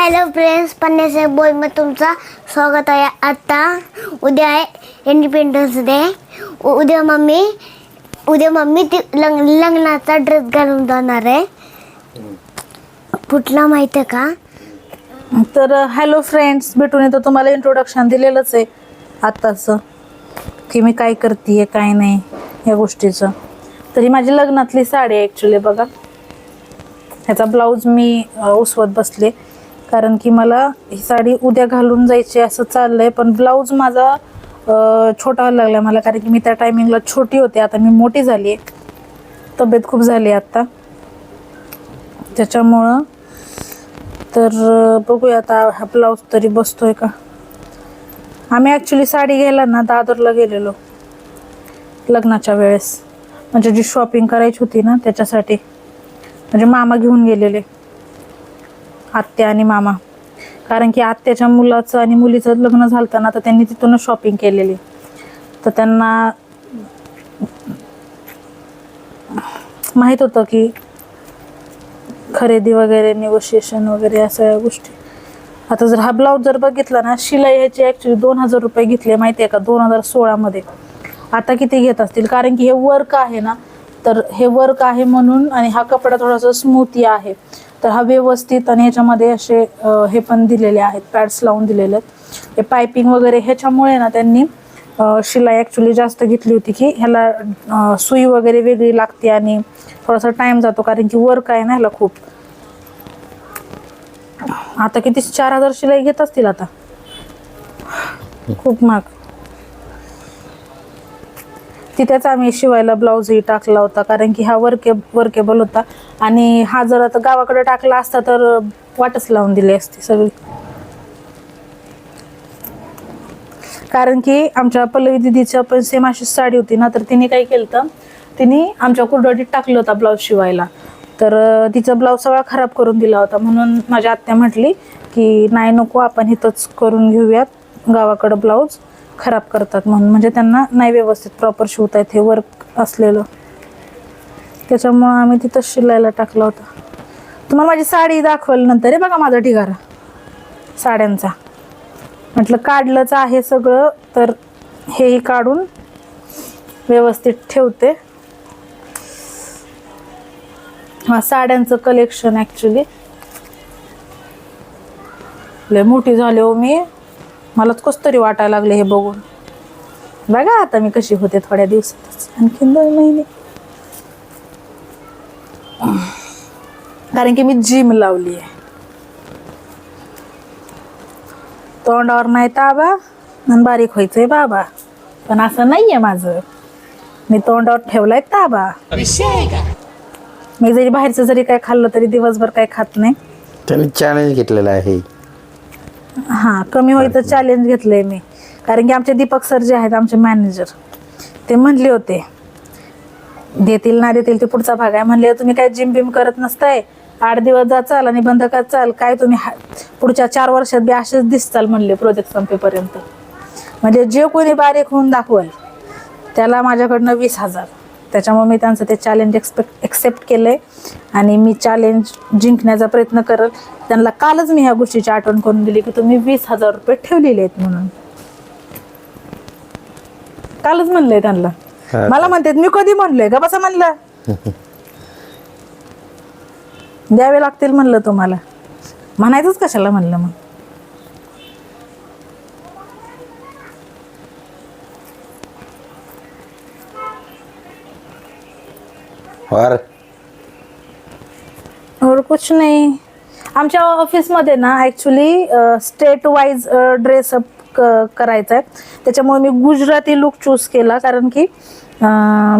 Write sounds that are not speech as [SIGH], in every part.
Hello friends पन्नास बोलमध्ये तुमचं स्वागत आहे. आत्ता उद्या आहे इंडिपेंडन्स डे उद्या मम्मी उद्या मम्मी ती लग्न लग्नाचा ड्रेस घालून जाणार आहे. कुठला माहिती आहे का? तर हॅलो फ्रेंड्स भेटून येतो तुम्हाला इंट्रोडक्शन दिलेलंच आहे. आत्ताचं. की मी काय करते काय नाही या गोष्टीचं. तर ही माझी लग्नातली साडी आहे ॲक्च्युली बघा. ह्याचा ब्लाऊज मी उसवत बसले. कारण की मला ही साडी उद्या घालून जायची असं चाललंय पण ब्लाऊज माझा छोटा व्हायला लागला मला कारण की मी त्या टायमिंगला छोटी होते. आता मी मोठी झाली आहे तब्येत खूप झाली आहे आत्ता त्याच्यामुळं तर बघूया आता हा ब्लाऊज तरी बसतोय का? आम्ही ॲक्च्युली साडी घ्यायला ना दादरला गेलेलो. लग्नाच्या वेळेस. म्हणजे जी शॉपिंग करायची होती ना त्याच्यासाठी. म्हणजे मामा घेऊन गेलेले. आत्या आणि मामा. कारण की आत्याच्या मुलाचं आणि मुलीचं लग्न झालं ना तर त्यांनी तिथूनच शॉपिंग केलेली. तर त्यांना माहीत होतं की खरेदी वगैरे निगोशिएशन वगैरे या सगळ्या गोष्टी. आता जर हा ब्लाऊज जर बघितला ना शिलाई ह्याची ॲक्च्युली दोन हजार रुपये घेतले माहिती आहे का? दोन हजार सोळामध्ये आता किती घेत असतील? कारण की हे वर्क आहे ना तर हे वर्क आहे म्हणून आणि हा कपडा थोडासा स्मूथी आहे. तर हा व्यवस्थित आणि ह्याच्यामध्ये असे हे पण दिलेले आहेत पॅड्स लावून दिलेले आहेत. हे पायपिंग वगैरे ह्याच्यामुळे ना त्यांनी शिलाई ॲक्च्युली जास्त घेतली होती की ह्याला सुई वगैरे वेगळी लागते आणि थोडासा टाइम जातो कारण की वर्क आहे ना ह्याला खूप. आता किती चार हजार शिलाई घेत असतील आता? खूप महाग. तिथेच आम्ही शिवायला ब्लाऊजही टाकला होता कारण की हा वर्के वर्केबल होता. आणि हा जर आता गावाकडे टाकला असता तर वाटच लावून दिली असती सगळी. कारण की आमच्या पल्लवी दिदीच्या पण सेम अशी साडी होती ना तर तिने काय केलं तर तिने आमच्या कुरडवाडीत टाकलं होता ब्लाऊज शिवायला. तर तिचा ब्लाऊज सगळा खराब करून दिला होता. म्हणून माझ्या आत्या म्हटली की नाही नको आपण इथंच करून घेऊयात गावाकडं ब्लाऊज खराब करतात म्हणून. म्हणजे त्यांना नाही व्यवस्थित प्रॉपर शिवता येत हे वर्क असलेलं. त्याच्यामुळं आम्ही तिथं शिलायला टाकला होता. तुम्हाला माझी साडी दाखवलं नंतर आहे बघा माझा ढिगारा. साड्यांचा. म्हटलं काढलंच आहे सगळं तर हेही काढून व्यवस्थित ठेवते. हा साड्यांचं कलेक्शन ॲक्च्युली लय मोठी झाली हो मी. मलाच कस तरी वाटायला लागले हे बघून. बघा आता मी कशी होते थोड्या दिवसातच आणखीन दोन महिने. कारण की मी जिम लावली आहे. तोंडावर नाही ताबा आणि बारीक व्हायचंय बाबा. पण असं नाहीये माझं. मी तोंडावर ठेवलाय ताबा. मी जरी बाहेरचं जरी काय खाल्लं तरी दिवसभर काय खात नाही. त्यांनी चॅलेंज घेतलेला आहे. हां कमी व्हायचं चॅलेंज घेतलंय मी. कारण की आमचे दीपक सर जे आहेत आमचे मॅनेजर ते म्हणले होते देतील ना देतील ते पुढचा भाग आहे. म्हणले तुम्ही काय जिम बिम करत नसताय. आठ दिवस जा चाल आणि बंद का चाल. काय तुम्ही पुढच्या चार वर्षात बी असेच दिसताल म्हणले प्रोजेक्ट संपेपर्यंत. म्हणजे जे कोणी बारीक होऊन दाखवल त्याला माझ्याकडनं वीस हजार. त्याच्यामुळे मी त्यांचं ते चॅलेंज एक्सपेक्ट एक्सेप्ट केलं आहे आणि मी चॅलेंज जिंकण्याचा प्रयत्न करत त्यांना कालच मी ह्या गोष्टीची आठवण करून दिली की तुम्ही वीस हजार रुपये ठेवलेले आहेत म्हणून. कालच म्हणलंय त्यांना. मला म्हणतात मी कधी म्हणलोय? का बसा म्हणलं? [LAUGHS] द्यावे लागतील म्हणलं तुम्हाला. म्हणायचंच कशाला म्हणलं मग? और? और कुछ नाही। आमच्या ऑफिसमध्ये ना ॲक्च्युली स्टेट वाईज ड्रेसअप करायचं आहे त्याच्यामुळे मी गुजराती लुक चूज केला कारण की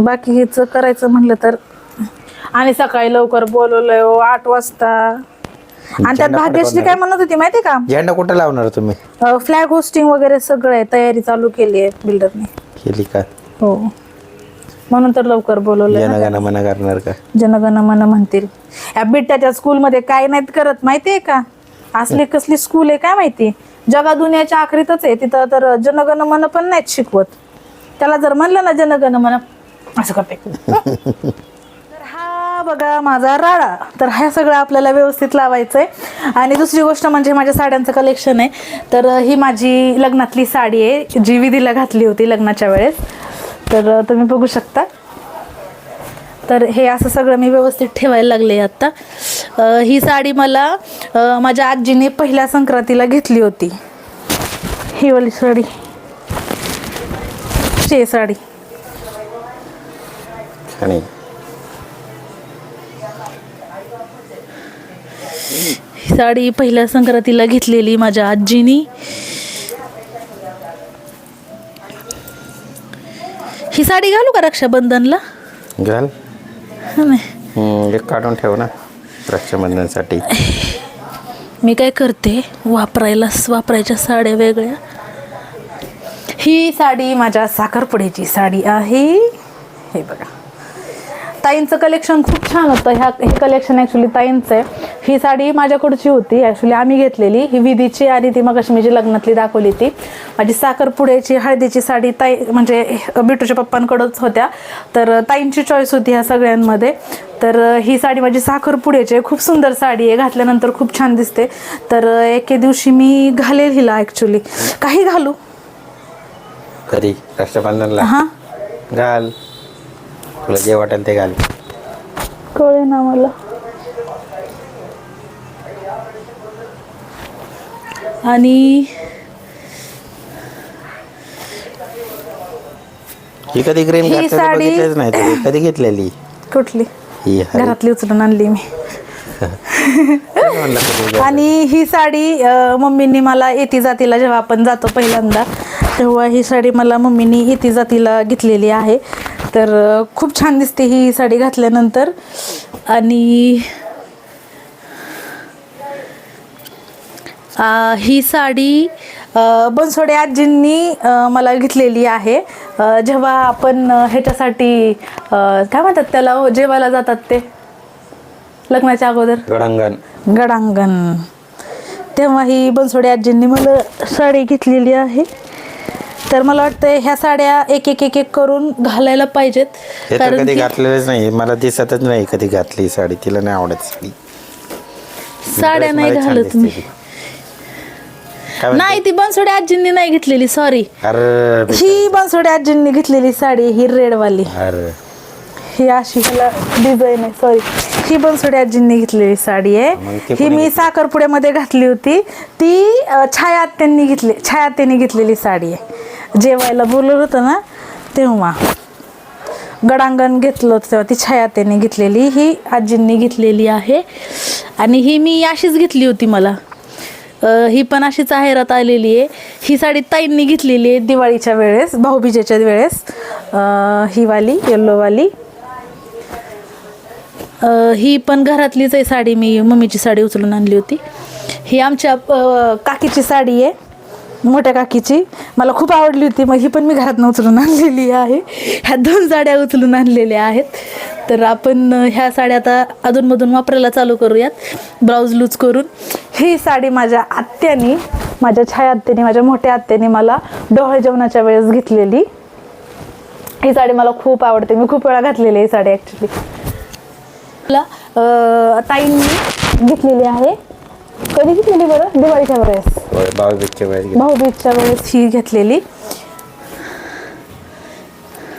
बाकीचं करायचं म्हणलं तर आणि सकाळी लवकर बोलवलंय हो आठ वाजता. आणि त्यात भाग्यश्री काय म्हणत होती माहिती का? झेंडा कुठं लावणार तुम्ही? फ्लॅग होस्टिंग वगैरे सगळं आहे तयारी चालू केली आहे बिल्डरने केली का? हो. म्हणून तर लवकर बोलवलंय ना. जनगण मना करणार का? जनगण मन म्हणतील. या बिट्ट्याच्या स्कूलमध्ये काय नाहीत करत माहितीये का? असली कसली स्कूल आहे काय माहिती? जगा दुनियाच्या आखरीतच आहे. तिथं तर जनगण मन पण नाहीत शिकवत. त्याला जर म्हणलं ना जनगण मन असं करते. तर हा हा बघा माझा राळा तर हा सगळं आपल्याला व्यवस्थित लावायचं आहे आणि दुसरी गोष्ट म्हणजे माझ्या साड्यांचं कलेक्शन आहे. तर ही माझी लग्नातली साडी आहे जी विधीला घातली होती लग्नाच्या वेळेस. तर तुम्ही बघू शकता. तर हे असं सगळं मी व्यवस्थित ठेवायला लागले आत्ता. ही साडी मला माझ्या आजीने पहिल्या संक्रांतीला घेतली होती. ही वाली साडी. शे साडी. आणि? ही साडी पहिल्या संक्रांतीला घेतलेली माझ्या आजीनी. ही साडी घालू का रक्षाबंधनला? घाल. हम्म, एक काढून ठेव ना रक्षाबंधनसाठी. [LAUGHS] मी काय करते वापरायला वापरायच्या साड्या वेगळ्या. ही साडी माझ्या साखरपुड्याची साडी आहे. हे बघा. ताईंचं कलेक्शन खूप छान होतं. ह्या हे कलेक्शन ॲक्च्युली ताईंचं आहे. ही साडी माझ्याकडची होती. ॲक्च्युली आम्ही घेतलेली. ही विधीची आणि ती मग मी जी लग्नातली दाखवली ती. माझी साखरपुड्याची हळदीची साडी ताई म्हणजे बिटूच्या पप्पांकडंच होत्या. तर ताईंची चॉईस होती ह्या सगळ्यांमध्ये. तर ही साडी माझी साखरपुड्याची आहे. खूप सुंदर साडी आहे. घातल्यानंतर खूप छान दिसते. तर एके दिवशी मी घालेल हिला ॲक्च्युली काही घालू? कधी? रक्षाबंधनला हां. घाल. तुला जे वाटेल ते घाल. कळे ना मला. आणि ही कधी क्रीम ही साडी- बघितलेच नाही तरी कधी घेतलेली? कुठली? ही. घरातली उचलून आणली मी. म्हणलं. [LAUGHS] आणि ही साडी अ, मम्मींनी मला येती जातीला जेव्हा आपण जातो पहिल्यांदा तेव्हा ही साडी मला मम्मीनी येती जातीला घेतलेली आहे. तर अ, खूप छान दिसते ही साडी घातल्यानंतर. आणि अ, ही साडी बनसोडे आजींनी मला घेतलेली आहे. जेव्हा आपण ह्याच्यासाठी काय म्हणतात त्याला हो, जेवायला जातात ते? लग्नाच्या अगोदर? गडांगण. गडांगण. तेव्हा ही बनसोडे आजींनी मला साडी घेतलेली आहे. तर मला वाटतं ह्या साड्या एक एक एक एक करून घालायला पाहिजेत. कारण कधी घातलेलंच नाही. मला दिसतच नाही कधी घातली साडी. तिला नाही आवडत साडी साड्या नाही घालत मी. काय म्हणते? नाही ती बनसोडे आजींनी नाही घेतलेली सॉरी अरे ही बनसोडे आजींनी घेतलेली साडी ही रेडवाली. अरे. ही अशी ह्याला डिझाईन आहे सॉरी ही बनसोडे आजींनी घेतलेली साडी मग आहे ही कोणी मी साखरपुड्यामध्ये घातली होती. ती अं, छाया आत्यांनी घेतली छाया आत्यांनी घेतलेली साडी आहे. जेवायला बोलवलं होतं ना तेव्हा. गडांगण घेतलं होतं तेव्हा ती छाया आत्यांनी घेतलेली. ही आजींनी घेतलेली आहे. आणि ही मी अशीच घेतली होती मला. ही पण अशीच आहेरात आलेली आहे. ही साडी ताईंनी घेतलेली आहे दिवाळीच्या वेळेस भाऊबीजेच्या वेळेस. ही वाली येल्लोवाली ही पण घरातलीच आहे साडी. मी मम्मीची साडी उचलून आणली होती. ही आमच्या काकीची साडी आहे. मोठ्या काकीची. मला खूप आवडली होती मग ही पण मी घरातनं उचलून आणलेली आहे. ह्या दोन साड्या उचलून आणलेल्या आहेत. तर आपण ह्या साड्या आता अधूनमधून वापरायला चालू करूयात. ब्लाऊज लूज करून. ही साडी माझ्या आत्यानी माझ्या छाया आत्यानी माझ्या मोठ्या आत्यानी मला डोहाळे जेवणाच्या वेळेस घेतलेली. ही साडी मला खूप आवडते. मी खूप वेळा घातलेली ही साडी ॲक्च्युली मला ताईंनी घेतलेली आहे. कधी घेतलेली बरं? दिवाळीच्या वेळेस. भाऊबीजच्या वेळेस ही घेतलेली.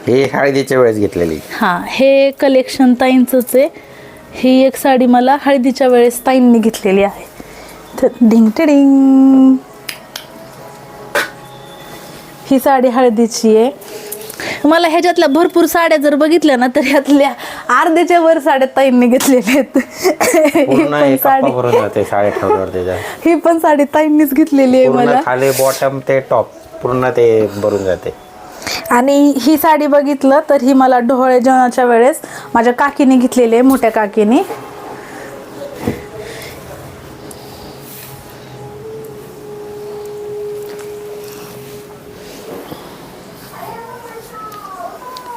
ही हळदीच्या वेळेस घेतलेली. हां हे कलेक्शन ताईंचंच आहे. ही एक साडी मला हळदीच्या वेळेस ताईंनी घेतलेली आहे. तर डिंग टिडिंग. ही साडी हळदीची आहे. मला ह्याच्यातल्या भरपूर साड्या जर बघितल्या ना तर ह्यातल्या अर्ध्याच्या वर साड्या ताईंनी घेतलेल्या आहेत. ही पण साडी ही ताईंनीच घेतलेली आहे मला. खाली बॉटम ते टॉप पूर्ण ते भरून जाते. आणि ही साडी बघितलं तर ही मला ढोळे जेवणाच्या वेळेस माझ्या काकीने घेतलेली आहे मोठ्या काकीने.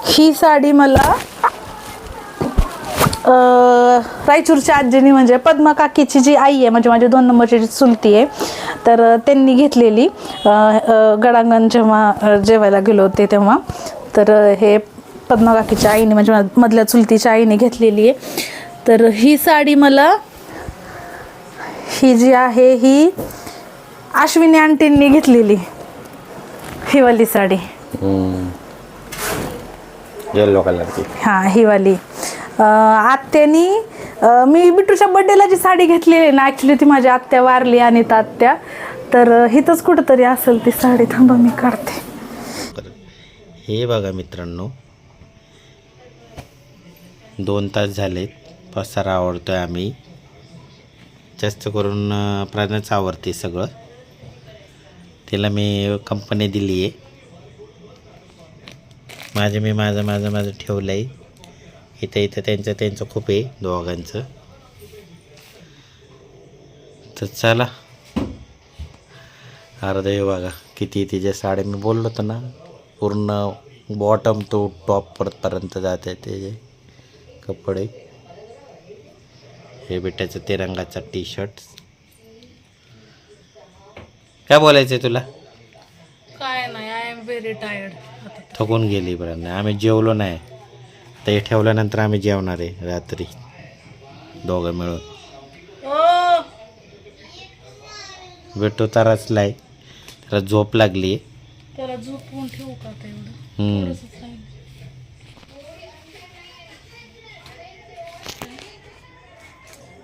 ही साडी मला अं, रायचूरच्या आजीनी म्हणजे पद्मा काकीची जी आई आहे म्हणजे माझी दोन नंबरची जी चुलती आहे तर त्यांनी घेतलेली गडांगण जेव्हा जेवायला गेलो होते तेव्हा तर हे पद्मा काकीच्या आईने म्हणजे मधल्या चुलतीच्या आईने घेतलेली आहे. तर ही साडी मला ही जी आहे ही अश्विनी आंटींनी घेतलेली ही वाली साडी येल्लो कलरची हां ही वाली अं, आत्यानी मी बिट्टूच्या बड्डेला जी साडी घेतलेली ना ॲक्च्युली ती माझी आत्या वारली आणि तात्या तर हिथंच कुठंतरी असेल ती साडी. थांबा मी काढते. हे बघा मित्रांनो दोन तास झालेत पसारा आवडतोय आम्ही. जास्त करून अं, प्राणच आवडते सगळं. तिला मी कंपनी दिली आहे माझं मी माझं माझं माझं ठेवलं आहे इथं इथं त्यांचं त्यांचं खूप आहे दोघांचं. तर चला. अर्ध हे बघा किती तिच्या साड्या. मी बोललो होतो ना पूर्ण बॉटम तो टॉप पर्यंत जाते त्याचे कपडे. हे बेटाचं तिरंगाचा टी शर्ट काय बोलायचं तुला? काय नाही आय एम व्हेरी टायर्ड थकून गेली बरं आम्ही जेवलो नाही. तर हे ठेवल्यानंतर आम्ही जेवणार आहे रात्री. दोघं मिळून. भेटू तरचलाय त्याला झोप लागली. त्याला झोपवून ठेवू का आता.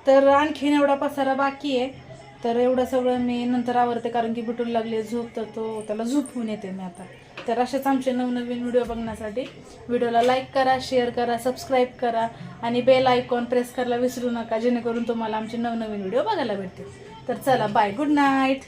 तर आणखीन एवढा पसारा बाकी आहे. तर एवढं सगळं मी नंतर आवरते कारण की बिटूला लागली झोप तर तो त्याला झोपवून येते मी आता. तर असेच आमचे नवनवीन व्हिडिओ बघण्यासाठी व्हिडिओला लाईक करा शेअर करा सबस्क्राईब करा आणि बेल आयकॉन प्रेस करायला विसरू नका जेणेकरून तुम्हाला आमचे नवनवीन व्हिडिओ बघायला भेटतील. तर चला बाय गुड नाईट